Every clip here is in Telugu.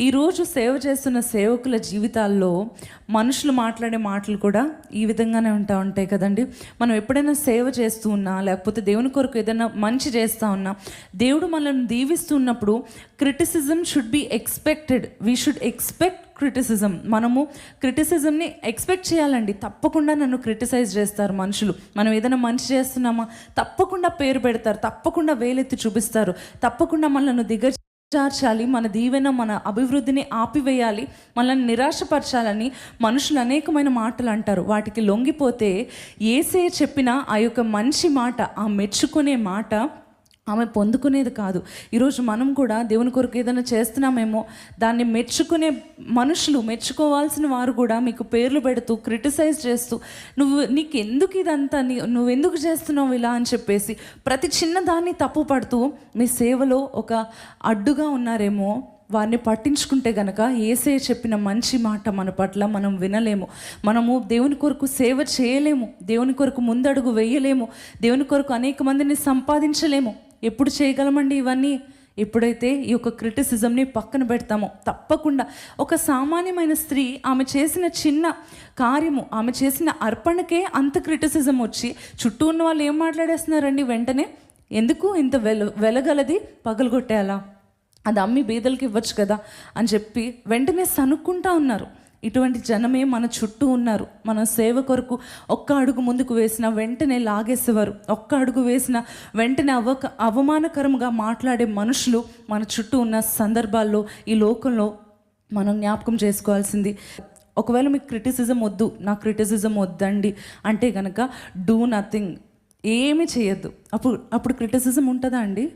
ఈరోజు సేవ చేస్తున్న సేవకుల జీవితాల్లో మనుషులు మాట్లాడే మాటలు కూడా ఈ విధంగానే ఉంటా ఉంటాయి కదండి. మనం ఎప్పుడైనా సేవ చేస్తూ ఉన్నా లేకపోతే దేవుని కొరకు ఏదైనా మంచి చేస్తూ ఉన్నా దేవుడు మనల్ని దీవిస్తున్నప్పుడు criticism should be expected. We should expect criticism. మనము క్రిటిసిజంని ఎక్స్పెక్ట్ చేయాలండి. తప్పకుండా నన్ను క్రిటిసైజ్ చేస్తారు మనుషులు. మనం ఏదైనా మంచి చేస్తున్నామా? తప్పకుండా పేరు పెడతారు. తప్పకుండా వేలెత్తి చూపిస్తారు. తప్పకుండా మనల్ని చార్చాలి మన దీవెన మన అభివృద్ధిని ఆపివేయాలి మనల్ని నిరాశపరచాలని మనుషులు అనేకమైన మాటలు అంటారు. వాటికి లొంగిపోతే ఏసే చెప్పిన ఆ యొక్క మంచి మాట ఆ మెచ్చుకునే మాట ఆమె పొందుకునేది కాదు. ఈరోజు మనం కూడా దేవుని కొరకు ఏదైనా చేస్తున్నామేమో దాన్ని మెచ్చుకునే మనుషులు మెచ్చుకోవాల్సిన వారు కూడా మీకు పేర్లు పెడుతూ క్రిటిసైజ్ చేస్తూ నువ్వు నీకు ఎందుకు ఇదంతా నీ నువ్వు ఎందుకు చేస్తున్నావు ఇలా అని చెప్పేసి ప్రతి చిన్న దాన్ని తప్పు పడుతూ మీ సేవలో ఒక అడ్డుగా ఉన్నారేమో వారిని పట్టించుకుంటే గనక ఏసే చెప్పిన మంచి మాట మన పట్ల మనం వినలేము. మనము దేవుని కొరకు సేవ చేయలేము దేవుని కొరకు ముందడుగు వేయలేము దేవుని కొరకు అనేక మందిని సంపాదించలేము. ఎప్పుడు చేయగలమండి ఇవన్నీ? ఎప్పుడైతే ఈ యొక్క క్రిటిసిజంని పక్కన పెడతామో తప్పకుండా. ఒక సామాన్యమైన స్త్రీ ఆమె చేసిన చిన్న కార్యము ఆమె చేసిన అర్పణకే అంత క్రిటిసిజం వచ్చి చుట్టూ ఉన్న వాళ్ళు ఏం మాట్లాడేస్తున్నారండి వెంటనే? ఎందుకు ఇంత వెల వెలగలది? పగలగొట్టేయాలా అది అమ్మి బీదలకి ఇవ్వచ్చు కదా అని చెప్పి వెంటనే సనుక్కుంటా ఉన్నారు. ఇటువంటి జనమే మన చుట్టూ ఉన్నారు. మన సేవ కొరకు ఒక్క అడుగు ముందుకు వేసిన వెంటనే లాగేసేవారు. ఒక్క అడుగు వేసిన వెంటనే అవక అవమానకరంగా మాట్లాడే మనుషులు మన చుట్టూ ఉన్న సందర్భాల్లో ఈ లోకంలో మనం జ్ఞాపకం చేసుకోవాల్సింది. ఒకవేళ మీకు క్రిటిసిజం వద్దు నా క్రిటిసిజం వద్దండి అంటే కనుక డూ నథింగ్. ఏమీ చేయొద్దు. అప్పుడు అప్పుడు క్రిటిసిజం ఉంటుందా అండి?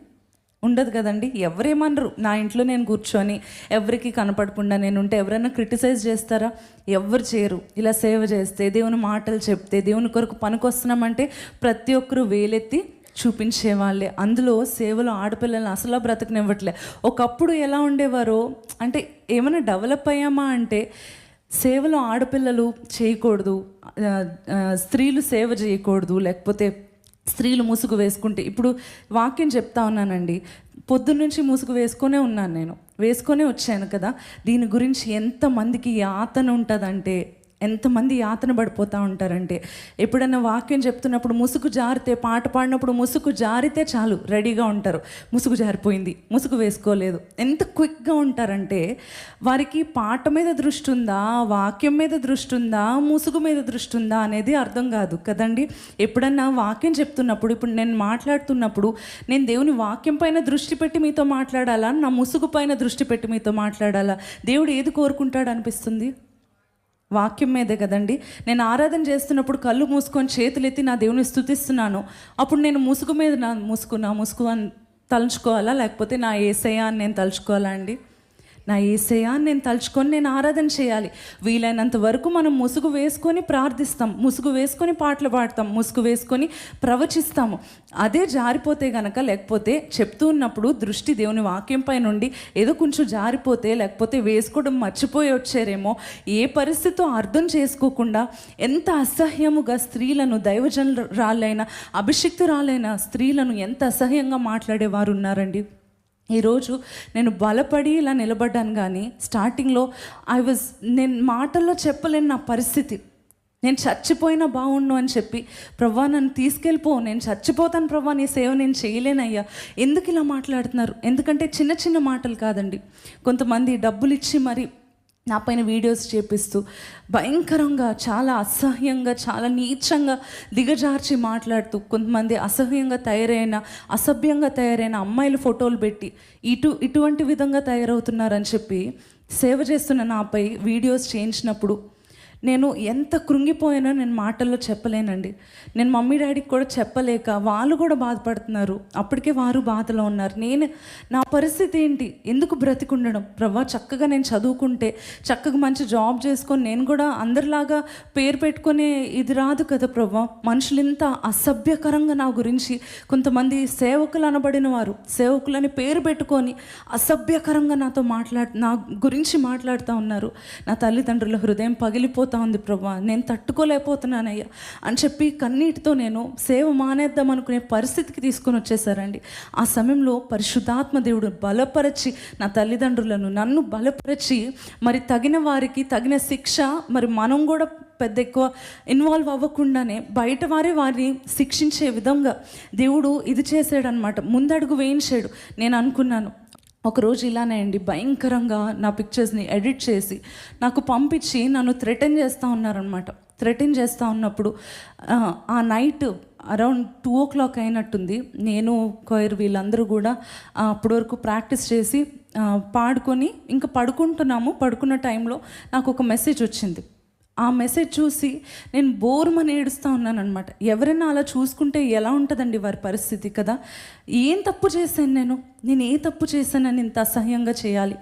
ఉండదు కదండి. ఎవరేమనరు నా ఇంట్లో నేను కూర్చొని ఎవరికి కనపడకుండా నేను ఉంటే ఎవరైనా క్రిటిసైజ్ చేస్తారా? ఎవరు చేయరు. ఇలా సేవ చేస్తే దేవుని మాటలు చెప్తే దేవుని కొరకు పనికొస్తున్నామంటే ప్రతి ఒక్కరు వేలెత్తి చూపించే వాళ్ళే అందులో సేవలో ఆడపిల్లల్ని అసలు బ్రతకనివ్వట్లే. ఒకప్పుడు ఎలా ఉండేవారో అంటే ఏమైనా డెవలప్ అయ్యామా అంటే సేవలో ఆడపిల్లలు చేయకూడదు స్త్రీలు సేవ చేయకూడదు లేకపోతే స్త్రీలు ముసుగు వేసుకుంటే ఇప్పుడు వాక్యం చెప్తా ఉన్నానండి. పొద్దున్న నుంచి ముసుగు వేసుకొనే ఉన్నాను నేను. వేసుకొనే వచ్చాను కదా. దీని గురించి ఎంతమందికి యాతన ఉంటుందంటే ఎంతమంది యాతన పడిపోతూ ఉంటారంటే. ఎప్పుడైనా వాక్యం చెప్తున్నప్పుడు ముసుగు జారితే పాట పాడినప్పుడు ముసుగు జారితే చాలు రెడీగా ఉంటారు. ముసుగు జారిపోయింది ముసుగు వేసుకోలేదు. ఎంత క్విక్గా ఉంటారంటే వారికి పాట మీద దృష్టి ఉందా వాక్యం మీద దృష్టి ఉందా ముసుగు మీద దృష్టి ఉందా అనేది అర్థం కాదు కదండి. ఎప్పుడన్నా వాక్యం చెప్తున్నప్పుడు ఇప్పుడు నేను మాట్లాడుతున్నప్పుడు నేను దేవుని వాక్యం పైన దృష్టి పెట్టి మీతో మాట్లాడాలా నా ముసుగు పైన దృష్టి పెట్టి మీతో మాట్లాడాలా? దేవుడు ఏది కోరుకుంటాడు అనిపిస్తుంది వాక్యం మీదే కదండి. నేను ఆరాధన చేస్తున్నప్పుడు కళ్ళు మూసుకొని చేతులు ఎత్తి నా దేవుని స్థుతిస్తున్నాను అప్పుడు నేను ముసుగు మీద నా ముసుగు నా ముసుగు అని తలుచుకోవాలా? లేకపోతే నా ఏసయ్య అని నేను తలుచుకోవాలా అండి? నా ఏసయ్య నేను తలుచుకొని నేను ఆరాధన చేయాలి. వీలైనంత వరకు మనం ముసుగు వేసుకొని ప్రార్థిస్తాం. ముసుగు వేసుకొని పాటలు పాడతాం. ముసుగు వేసుకొని ప్రవచిస్తాము. అదే జారిపోతే గనక లేకపోతే చెప్తూ ఉన్నప్పుడు దృష్టి దేవుని వాక్యంపై నుండి ఏదో కొంచెం జారిపోతే లేకపోతే వేసుకోవడం మర్చిపోయి వచ్చారేమో ఏ పరిస్థితితో అర్థం చేసుకోకుండా ఎంత అసహ్యముగా స్త్రీలను దైవజనురాలైన అభిషిక్తురాలైన స్త్రీలను ఎంత అసహ్యంగా మాట్లాడేవారు ఉన్నారండి ఈరోజు నేను బలపడి ఇలా నిలబడ్డాను కానీ స్టార్టింగ్లో ఐ వాజ్ నేను మాటల్లో చెప్పలేని నా పరిస్థితి. నేను చచ్చిపోయినా బాగుండు అని చెప్పి ప్రవ్వా నన్ను తీసుకెళ్ళిపో నేను చచ్చిపోతాను ప్రభా నీ సేవ నేను చేయలేనయ్యా. ఎందుకు ఇలా మాట్లాడుతున్నారు? ఎందుకంటే చిన్న చిన్న మాటలు కాదండి. కొంతమంది డబ్బులు ఇచ్చి మరి నా పైన వీడియోస్ చేపిస్తూ భయంకరంగా చాలా అసహ్యంగా చాలా నీచంగా దిగజార్చి మాట్లాడుతూ కొంతమంది అసహ్యంగా తయారైన అసభ్యంగా తయారైన అమ్మాయిలు ఫోటోలు పెట్టి ఇటు ఇటువంటి విధంగా తయారవుతున్నారని చెప్పి సేవ చేస్తున్న నాపై వీడియోస్ చేయించినప్పుడు నేను ఎంత కృంగిపోయానో నేను మాటల్లో చెప్పలేనండి. నేను మమ్మీ డాడీకి కూడా చెప్పలేక వాళ్ళు కూడా బాధపడుతున్నారు. అప్పటికే వారు బాధలో ఉన్నారు. నేను నా పరిస్థితి ఏంటి? ఎందుకు బ్రతికుండడం? ప్రభా చక్కగా నేను చదువుకుంటే చక్కగా మంచి జాబ్ చేసుకొని నేను కూడా అందరిలాగా పేరు పెట్టుకునే ఇది రాదు కదా ప్రభా. మనుషులు ఇంత అసభ్యకరంగా నా గురించి కొంతమంది సేవకులు అనబడిన వారు సేవకులని పేరు పెట్టుకొని అసభ్యకరంగా నాతో మాట్లాడు నా గురించి మాట్లాడుతూ ఉన్నారు. నా తల్లిదండ్రుల హృదయం పగిలిపోతుంది అయిపోతా ఉంది ప్రభా. నేను తట్టుకోలేకపోతున్నానయ్యా. అని చెప్పి కన్నీటితో నేను సేవ మానేద్దాం అనుకునే పరిస్థితికి తీసుకొని వచ్చేసారండి ఆ సమయంలో పరిశుద్ధాత్మ దేవుడు బలపరచి నా తల్లిదండ్రులను నన్ను బలపరచి మరి తగిన వారికి తగిన శిక్ష మరి మనం కూడా పెద్ద ఎక్కువ ఇన్వాల్వ్ అవ్వకుండానే బయట వారే వారిని శిక్షించే విధంగా దేవుడు ఇది చేశాడనమాట ముందడుగు వేయించాడు. నేను అనుకున్నాను ఒకరోజు ఇలానే అండి భయంకరంగా నా పిక్చర్స్ని ఎడిట్ చేసి నాకు పంపించి నన్ను థ్రెటన్ చేస్తూ ఉన్నారనమాట థ్రెటన్ చేస్తూ ఉన్నప్పుడు ఆ, night around two o'clock అయినట్టుంది. నేను కొయర్ వీళ్ళందరూ కూడా అప్పటి వరకు ప్రాక్టీస్ చేసి పాడుకొని ఇంకా పడుకుంటున్నాము. పడుకున్న టైంలో నాకు ఒక మెసేజ్ వచ్చింది. ఆ మెసేజ్ చూసి నేను బోర్మని ఏడుస్తూ ఉన్నాను అనమాట ఎవరైనా అలా చూసుకుంటే ఎలా ఉంటుందండి వారి పరిస్థితి కదా? ఏం తప్పు చేశాను నేను? నేను ఏ తప్పు చేశానని ఇంత అసహ్యంగా చేయాలి?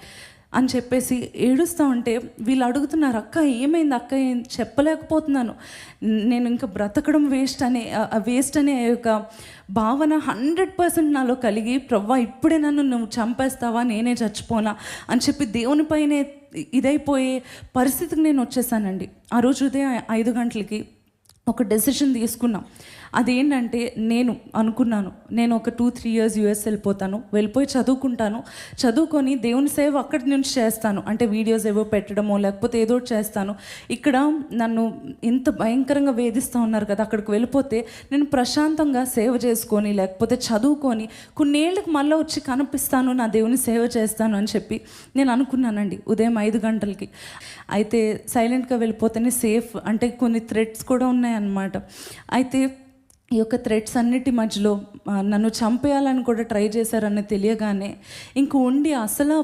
అని చెప్పేసి ఏడుస్తూ ఉంటే వీళ్ళు అడుగుతున్నారు అక్క ఏమైంది అక్క? ఏం చెప్పలేకపోతున్నాను. నేను ఇంకా బ్రతకడం వేస్ట్ అనే వేస్ట్ అనే ఒక భావన హండ్రెడ్ పర్సెంట్ నాలో కలిగి ప్రవ్వా ఇప్పుడే నన్ను నువ్వు చంపేస్తావా? నేనే చచ్చిపోనా? అని చెప్పి దేవునిపైనే ఇదైపోయే పరిస్థితికి నేను వచ్చేసానండి. ఆ రోజు ఉదయం ఐదు గంటలకి ఒక డెసిషన్ తీసుకున్నాం. అదేంటంటే నేను అనుకున్నాను నేను ఒక టూ త్రీ ఇయర్స్ యూఎస్ వెళ్ళిపోతాను వెళ్ళిపోయి చదువుకుంటాను. చదువుకొని దేవుని సేవ అక్కడి నుంచి చేస్తాను. అంటే వీడియోస్ ఏవో పెట్టడమో లేకపోతే ఏదో చేస్తాను. ఇక్కడ నన్ను ఇంత భయంకరంగా వేధిస్తూ ఉన్నారు కదా అక్కడికి వెళ్ళిపోతే నేను ప్రశాంతంగా సేవ చేసుకొని లేకపోతే చదువుకొని కొన్నేళ్ళకి మళ్ళీ వచ్చి కనిపిస్తాను నా దేవుని సేవ చేస్తాను అని చెప్పి నేను అనుకున్నానండి ఉదయం ఐదు గంటలకి. అయితే సైలెంట్గా వెళ్ళిపోతేనే సేఫ్ అంటే కొన్ని థ్రెడ్స్ కూడా ఉన్నాయన్నమాట. అయితే ఈ యొక్క థ్రెడ్స్ అన్నిటి మధ్యలో నన్ను చంపేయాలని కూడా ట్రై చేశారని తెలియగానే ఇంక ఉండి అసలు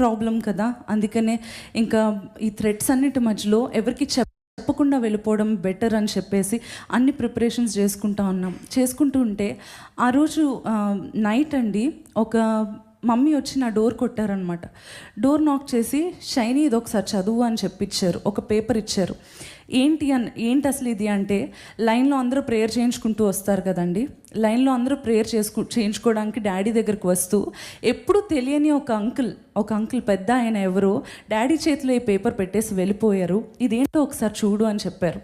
ప్రాబ్లం కదా. అందుకనే ఇంకా ఈ థ్రెడ్స్ అన్నిటి మధ్యలో ఎవరికి చెప్ చెప్పకుండా వెళ్ళిపోవడం బెటర్ అని చెప్పేసి అన్ని ప్రిపరేషన్స్ చేసుకుంటా ఉన్నాం. చేసుకుంటూ ఉంటే ఆ రోజు నైట్ అండి ఒక మమ్మీ వచ్చి నా డోర్ కొట్టారనమాట డోర్ నాక్ చేసి షైనీ ఇది ఒకసారి చదువు అని చెప్పిచ్చారు. ఒక పేపర్ ఇచ్చారు. ఏంటి అని ఏంటి అసలు ఇది అంటే లైన్లో అందరూ ప్రేయర్ చేయించుకుంటూ వస్తారు కదండి. లైన్లో అందరూ ప్రేయర్ చేసుకు చేయించుకోవడానికి డాడీ దగ్గరికి వస్తూ ఎప్పుడు తెలియని ఒక అంకుల్ ఒక అంకుల్ పెద్ద ఆయన ఎవరో డాడీ చేతిలో ఈ పేపర్ పెట్టేసి వెళ్ళిపోయారు. ఇదేంటో ఒకసారి చూడు అని చెప్పారు.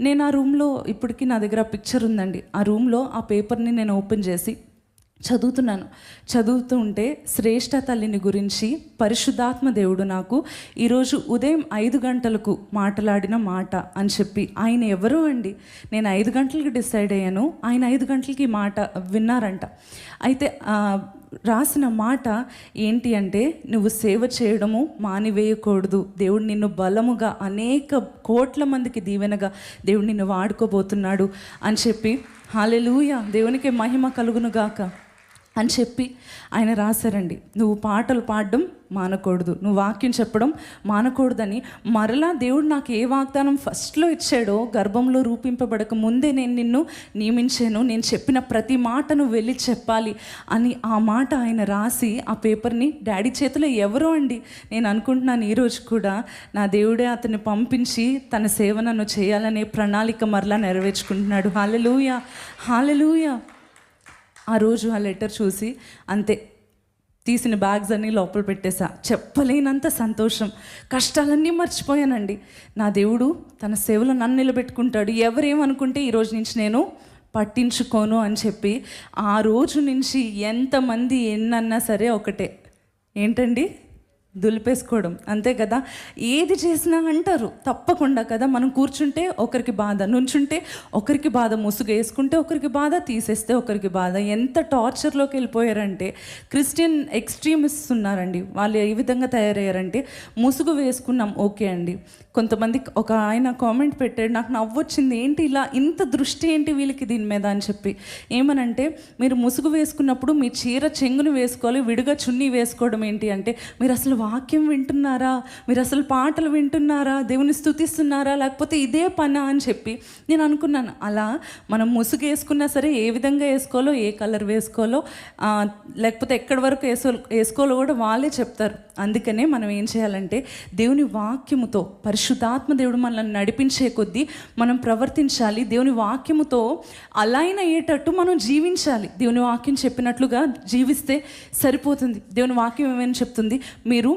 నేను ఆ రూమ్లో ఇప్పటికీ నా దగ్గర పిక్చర్ ఉందండి. ఆ రూమ్లో ఆ పేపర్ని నేను ఓపెన్ చేసి చదువుతున్నాను. చదువుతూ ఉంటే శ్రేష్ఠ తల్లిని గురించి పరిశుద్ధాత్మ దేవుడు నాకు ఈరోజు ఉదయం ఐదు గంటలకు మాట్లాడిన మాట అని చెప్పి ఆయన ఎవరు అండి? నేను ఐదు గంటలకి డిసైడ్ అయ్యాను. ఆయన ఐదు గంటలకి మాట విన్నారంట. అయితే రాసిన మాట ఏంటి అంటే నువ్వు సేవ చేయడము మానివేయకూడదు. దేవుడు నిన్ను బలముగా అనేక కోట్ల మందికి దీవెనగా దేవుడు నిన్ను వాడుకోబోతున్నాడు అని చెప్పి హాలెలూయ! దేవునికి మహిమ కలుగును గాక. అని చెప్పి ఆయన రాశారండి. నువ్వు పాటలు పాడడం మానకూడదు. నువ్వు వాక్యం చెప్పడం మానకూడదని. మరలా దేవుడు నాకు ఏ వాగ్దానం ఫస్ట్లో ఇచ్చాడో గర్భంలో రూపింపబడక ముందే నేను నిన్ను నియమించాను. నేను చెప్పిన ప్రతి మాటను వెళ్ళి చెప్పాలి అని ఆ మాట ఆయన రాసి ఆ పేపర్ని డాడీ చేతిలో ఎవరో అండి. నేను అనుకుంటున్నాను ఈరోజు కూడా నా దేవుడే అతన్ని పంపించి తన సేవ నన్ను చేయాలనే ప్రణాళిక మరలా నెరవేర్చుకుంటున్నాడు. హాలెలూయ. హాలెలూయ. ఆ రోజు ఆ లెటర్ చూసి అంతే తీసిన బ్యాగ్స్ అన్నీ లోపల పెట్టేశా చెప్పలేనంత సంతోషం. కష్టాలన్నీ మర్చిపోయానండి. నా దేవుడు తన సేవలో నన్ను నిలబెట్టుకుంటాడు. ఎవరేమనుకుంటే ఈ రోజు నుంచి నేను పట్టించుకోను అని చెప్పి ఆ రోజు నుంచి ఎంతమంది ఎన్నన్నా సరే ఒకటే. ఏంటండి? దులిపేసుకోవడం. అంతే కదా? ఏది చేసినా అంటారు. తప్పకుండా కదా? మనం కూర్చుంటే ఒకరికి బాధ నుంచుంటే ఒకరికి బాధ ముసుగు వేసుకుంటే ఒకరికి బాధ తీసేస్తే ఒకరికి బాధ. ఎంత టార్చర్లోకి వెళ్ళిపోయారంటే క్రిస్టియన్ ఎక్స్ట్రీమిస్ట్ ఉన్నారండి. వాళ్ళు ఏ విధంగా తయారయ్యారంటే ముసుగు వేసుకున్నాం ఓకే అండి. కొంతమంది ఒక ఆయన కామెంట్ పెట్టాడు నాకు నవ్వొచ్చింది ఏంటి ఇలా? ఇంత దృష్టి ఏంటి వీళ్ళకి దీని మీద? అని చెప్పి. ఏమనంటే మీరు ముసుగు వేసుకున్నప్పుడు మీ చీర చెంగును వేసుకోవాలి విడిగా చున్నీ వేసుకోవడం ఏంటి? అంటే మీరు అసలు వాక్యం వింటున్నారా? మీరు అసలు పాటలు వింటున్నారా? దేవుని స్థుతిస్తున్నారా లేకపోతే ఇదే పనా అని చెప్పి నేను అనుకున్నాను. అలా మనం ముసుగు వేసుకున్నా సరే ఏ విధంగా వేసుకోవాలో ఏ కలర్ వేసుకోవాలో లేకపోతే ఎక్కడి వరకు వేసుకో వేసుకోవాలో కూడా వాళ్ళే చెప్తారు. అందుకనే మనం ఏం చేయాలంటే దేవుని వాక్యముతో పరిశుద్ధాత్మ దేవుడు మనల్ని నడిపించే కొద్దీ మనం ప్రవర్తించాలి. దేవుని వాక్యముతో అలైన్ అయ్యేటట్టు మనం జీవించాలి. దేవుని వాక్యం చెప్పినట్లుగా జీవిస్తే సరిపోతుంది. దేవుని వాక్యం ఏమైనా చెప్తుంది? మీరు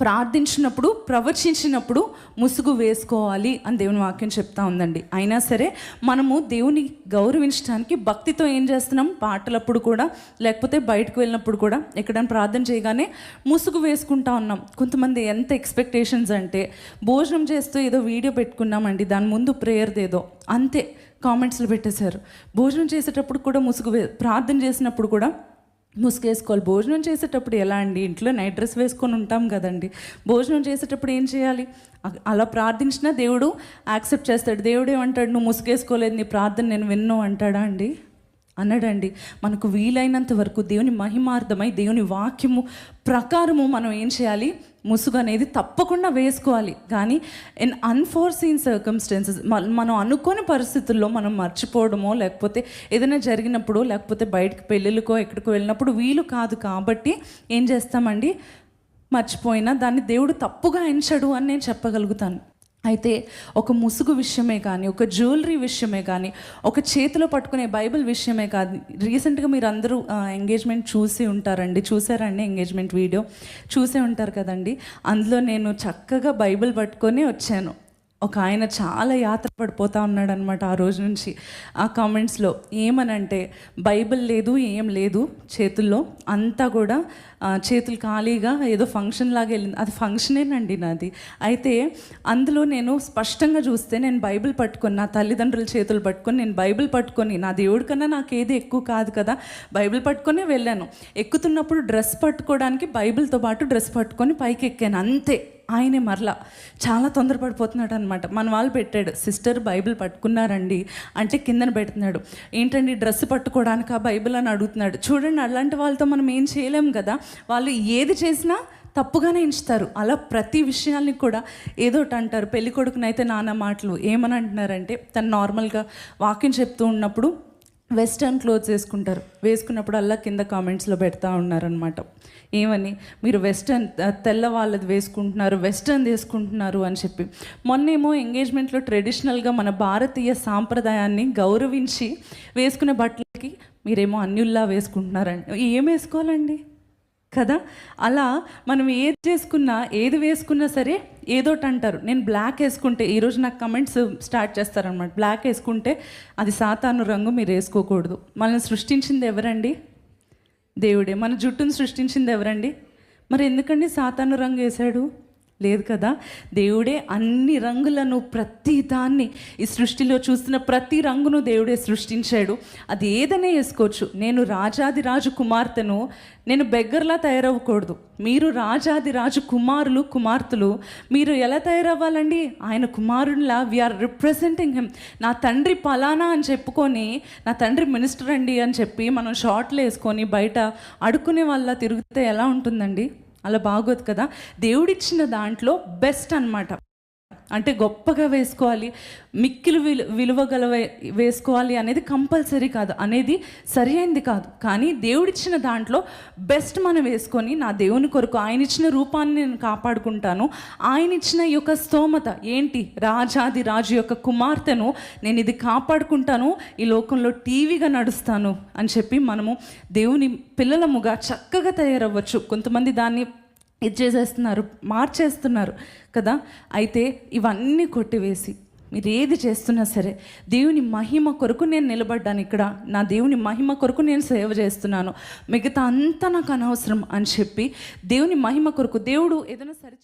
ప్రార్థించినప్పుడు ప్రవచించినప్పుడు ముసుగు వేసుకోవాలి అని దేవుని వాక్యం చెప్తా ఉందండి. అయినా సరే మనము దేవుని గౌరవించడానికి భక్తితో ఏం చేస్తున్నాం? పాటలప్పుడు కూడా లేకపోతే బయటకు వెళ్ళినప్పుడు కూడా ఎక్కడైనా ప్రార్థన చేయగానే ముసుగు వేసుకుంటా ఉన్నాం. కొంతమంది ఎంత ఎక్స్పెక్టేషన్స్ అంటే భోజనం చేస్తూ ఏదో వీడియో పెట్టుకున్నామండి దాని ముందు ప్రేయర్దేదో అంతే కామెంట్స్లో పెట్టేశారు. భోజనం చేసేటప్పుడు కూడా ముసుగు వే ప్రార్థన చేసినప్పుడు కూడా ముసుగేసుకోవాలి. భోజనం చేసేటప్పుడు ఎలా అండి? ఇంట్లో నైట్ డ్రెస్ వేసుకొని ఉంటాం కదండి. భోజనం చేసేటప్పుడు ఏం చేయాలి? అలా ప్రార్థించినా దేవుడు యాక్సెప్ట్ చేస్తాడు. దేవుడు ఏమంటాడు? నువ్వు ముసుగేసుకోలేదు నీ ప్రార్థన నేను విన్ను అంటాడా అండి? అన్నాడండి మనకు వీలైనంత వరకు దేవుని మహిమార్థమై దేవుని వాక్యము ప్రకారము మనం ఏం చేయాలి? ముసుగు అనేది తప్పకుండా వేసుకోవాలి. కానీ ఇన్ అన్ఫోర్సీన్ సర్కమ్స్టెన్సెస్ మనం అనుకోని పరిస్థితుల్లో మనం మర్చిపోవడమో లేకపోతే ఏదైనా జరిగినప్పుడు లేకపోతే బయటకు పెళ్ళిళ్ళకో ఎక్కడికో వెళ్ళినప్పుడు వీలు కాదు కాబట్టి ఏం చేస్తామండి? మర్చిపోయినా దాన్ని దేవుడు తప్పుగా ఎంచడు అని నేను చెప్పగలుగుతాను. అయితే ఒక ముసుగు విషయమే కానీ ఒక జ్యువెలరీ విషయమే కానీ ఒక చేతిలో పట్టుకునే బైబిల్ విషయమే కాదు. రీసెంట్గా మీరు అందరూ ఎంగేజ్మెంట్ చూసి ఉంటారండి. చూసారండి ఎంగేజ్మెంట్ వీడియో? చూసే ఉంటారు కదండి. అందులో నేను చక్కగా బైబిల్ పట్టుకొని వచ్చాను. ఒక ఆయన చాలా యాత్ర పడిపోతూ ఉన్నాడనమాట ఆ రోజు నుంచి. ఆ కామెంట్స్లో ఏమనంటే బైబిల్ లేదు ఏం లేదు చేతుల్లో అంతా కూడా చేతులు ఖాళీగా ఏదో ఫంక్షన్ లాగా వెళ్ళింది. అది ఫంక్షనేనండి నాది. అయితే అందులో నేను స్పష్టంగా చూస్తే నేను బైబిల్ పట్టుకొని నా తల్లిదండ్రుల చేతులు పట్టుకొని నేను బైబిల్ పట్టుకొని నా దేవుడి కన్నా నాకు ఏది ఎక్కువ కాదు కదా బైబిల్ పట్టుకొనే వెళ్ళాను. ఎక్కుతున్నప్పుడు డ్రెస్ పట్టుకోవడానికి బైబిల్తో పాటు డ్రెస్ పట్టుకొని పైకి ఎక్కాను అంతే. ఆయనే మరలా చాలా తొందరపడిపోతున్నాడు అనమాట మన వాళ్ళు పెట్టాడు సిస్టర్ బైబిల్ పట్టుకున్నారండి. అంటే కిందన పెడుతున్నాడు ఏంటండి డ్రెస్ పట్టుకోవడానికి ఆ బైబిల్ అని అడుగుతున్నాడు. చూడండి అలాంటి వాళ్ళతో మనం ఏం చేయలేం కదా. వాళ్ళు ఏది చేసినా తప్పుగానే ఎంచుతారు. అలా ప్రతి విషయాల్ని కూడా ఏదో ఒకటి అంటారు. పెళ్ళికొడుకునైతే నాన్న మాటలు ఏమని అంటున్నారంటే తను నార్మల్గా వాక్యం చెప్తూ ఉన్నప్పుడు వెస్టర్న్ క్లోత్స్ వేసుకుంటారు. వేసుకున్నప్పుడు అల్లా కింద కామెంట్స్లో పెడతా ఉన్నారనమాట ఏమని? మీరు వెస్టర్న్ తెల్ల వాళ్ళది వేసుకుంటున్నారు వెస్టర్న్ వేసుకుంటున్నారు అని చెప్పి. మొన్నేమో ఎంగేజ్మెంట్లో ట్రెడిషనల్గా మన భారతీయ సాంప్రదాయాన్ని గౌరవించి వేసుకునే బట్టలకి మీరేమో అన్యుల్లా వేసుకుంటున్నారండి ఏం వేసుకోవాలండి? కదా? అలా మనం ఏది చేసుకున్నా ఏది వేసుకున్నా సరే ఏదోటి అంటారు. నేను బ్లాక్ వేసుకుంటే ఈరోజు నాకు కమెంట్స్ స్టార్ట్ చేస్తారనమాట బ్లాక్ వేసుకుంటే అది సాతాను రంగు మీరు వేసుకోకూడదు. మనల్ని సృష్టించింది ఎవరండి? దేవుడే. మన జుట్టును సృష్టించింది ఎవరండి? మరి ఎందుకండి సాతాను రంగు వేశాడు? లేదు కదా? దేవుడే అన్ని రంగులను ప్రతి దాన్ని ఈ సృష్టిలో చూస్తున్న ప్రతి రంగును దేవుడే సృష్టించాడు. అది ఏదైనా వేసుకోవచ్చు. నేను రాజాది రాజు కుమార్తెను నేను బెగ్గర్లా తయారవ్వకూడదు. మీరు రాజాది రాజు కుమారులు కుమార్తెలు మీరు ఎలా తయారవ్వాలండి? ఆయన కుమారునిలా వీఆర్ రిప్రజెంటింగ్ హిమ్ నా తండ్రి పలానా అని చెప్పుకొని నా తండ్రి మినిస్టర్ అండి అని చెప్పి మనం షార్ట్లు వేసుకొని బయట అడుక్కునే వాళ్ళ తిరిగితే ఎలా ఉంటుందండి? అలా బాగోదు కదా. దేవుడిచ్చిన దాంట్లో బెస్ట్ అన్నమాట. అంటే గొప్పగా వేసుకోవాలి మిక్కిలు విలు విలువ గల వే- వేసుకోవాలి అనేది కంపల్సరీ కాదు అనేది సరి అయింది కాదు. కానీ దేవుడిచ్చిన దాంట్లో బెస్ట్ మనం వేసుకొని నా దేవుని కొరకు ఆయన ఇచ్చిన రూపాన్ని నేను కాపాడుకుంటాను. ఆయన ఇచ్చిన ఈ యొక్క స్తోమత ఏంటి? రాజాది రాజు యొక్క కుమార్తెను నేను ఇది కాపాడుకుంటాను ఈ లోకంలో టీవీగా నడుస్తాను అని చెప్పి మనము దేవుని పిల్లలముగా చక్కగా తయారవ్వచ్చు. కొంతమంది దాన్ని ఇది చేసేస్తున్నారు మార్చేస్తున్నారు కదా? అయితే ఇవన్నీ కొట్టివేసి మీరు ఏది చేస్తున్నా సరే దేవుని మహిమ కొరకు నేను నిలబడ్డాను ఇక్కడ. నా దేవుని మహిమ కొరకు నేను సేవ చేస్తున్నాను. మిగతా అంతా నాకు అనవసరం అని చెప్పి దేవుని మహిమ కొరకు దేవుడు ఏదైనా సరి